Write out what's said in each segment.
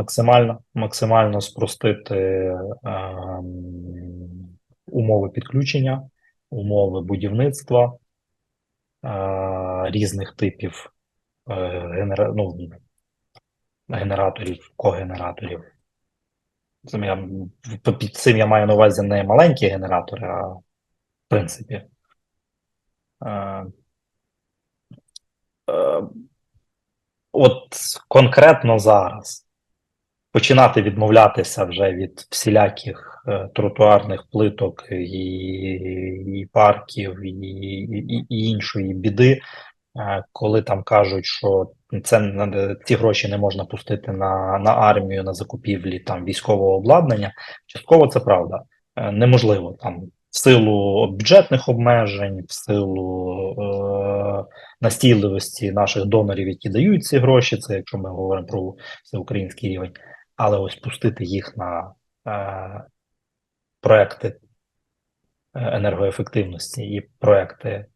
максимально, максимально спростити ем, умови підключення, умови будівництва е, різних типів е, генера... ну, генераторів, когенераторів. Цим я, під цим я маю на увазі не маленькі генератори, а в принципі. Е, е, от конкретно зараз починати відмовлятися вже від всіляких е, тротуарних плиток і, і парків, і, і, і іншої біди, е, коли там кажуть, що це ці гроші не можна пустити на, на армію, на закупівлі там військового обладнання. Частково це правда. Е, Неможливо там в силу бюджетних обмежень, в силу е, настійливості наших донорів, які дають ці гроші, це якщо ми говоримо про всеукраїнський рівень, але ось пустити їх на е, проекти е, енергоефективності і проекти, е,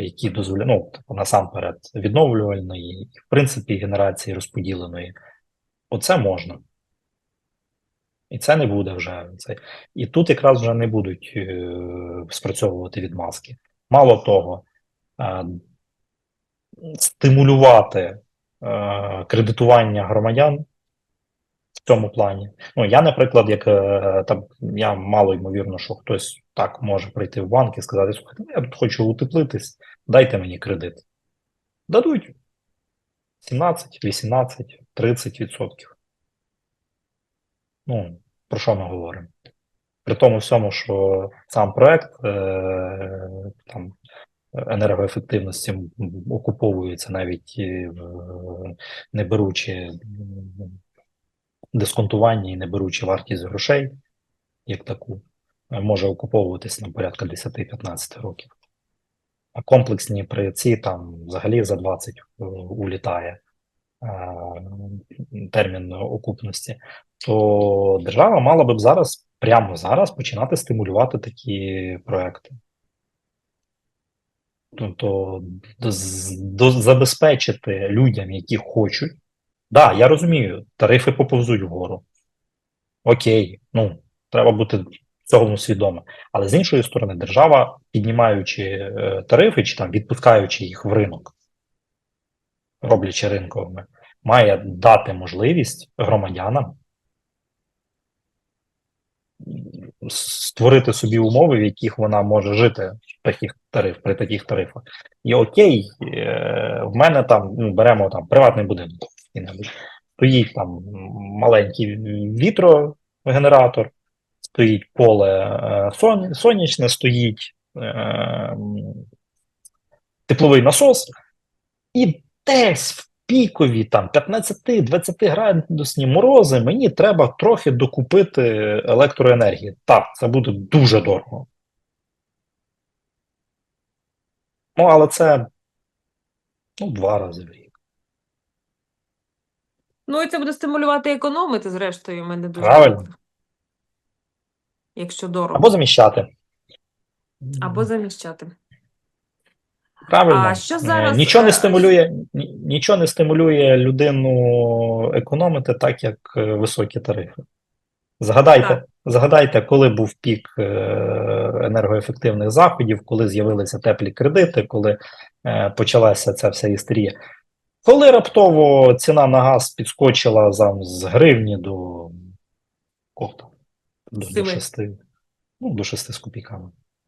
які дозволяють, ну, типу, насамперед, відновлювальної, і, в принципі, генерації розподіленої, оце можна. І це не буде вже. Це. І тут якраз вже не будуть е, спрацьовувати відмазки. Мало того, е, стимулювати е, кредитування громадян цьому плані. Ну, я, наприклад, як е, там я мало ймовірно, що хтось так може прийти в банк і сказати: слухайте, я тут хочу утеплитись, дайте мені кредит. Дадуть 17, 18, 30 відсотків. Ну, про що ми говоримо? При тому всьому, що сам проект е, там, енергоефективності окуповується навіть не беручи дисконтування і не беручи вартість грошей, як таку, е, може окуповуватися на порядка 10-15 років. А комплексні приці там взагалі за 20 е, улітає е, термін окупності, то держава мала би зараз, прямо зараз, починати стимулювати такі проекти. Тобто забезпечити людям, які хочуть. Да, я розумію, тарифи поповзуть вгору. Окей, ну, треба бути цього свідомо. Але з іншої сторони, держава, піднімаючи е, тарифи чи там відпускаючи їх в ринок, роблячи ринковими, має дати можливість громадянам створити собі умови, в яких вона може жити таких тариф, при таких тарифах. І окей, е, в мене там ну, беремо там приватний будинок, який-небудь. стоїть там маленький вітрогенератор, стоїть поле е, сон- сонячне, стоїть е, тепловий насос, і десь в пікові там 15-20 градусні морози мені треба трохи докупити електроенергії. Так, це буде дуже дорого. Ну, але це ну, два рази в рік. Ну і це буде стимулювати економити, зрештою, мене дуже Правильно. Якщо дорого. Або заміщати. Або заміщати. Правильно. А що Е, зараз, Нічого не е, стимулює, нічого не стимулює людину економити так, як е, високі тарифи. Згадайте, Так. згадайте, коли був пік енергоефективних заходів, коли з'явилися теплі кредити, коли почалася ця вся істерія. Коли раптово ціна на газ підскочила зам, з гривні до, кого там? до, до Семи. 6, ну, до 6 з копійками.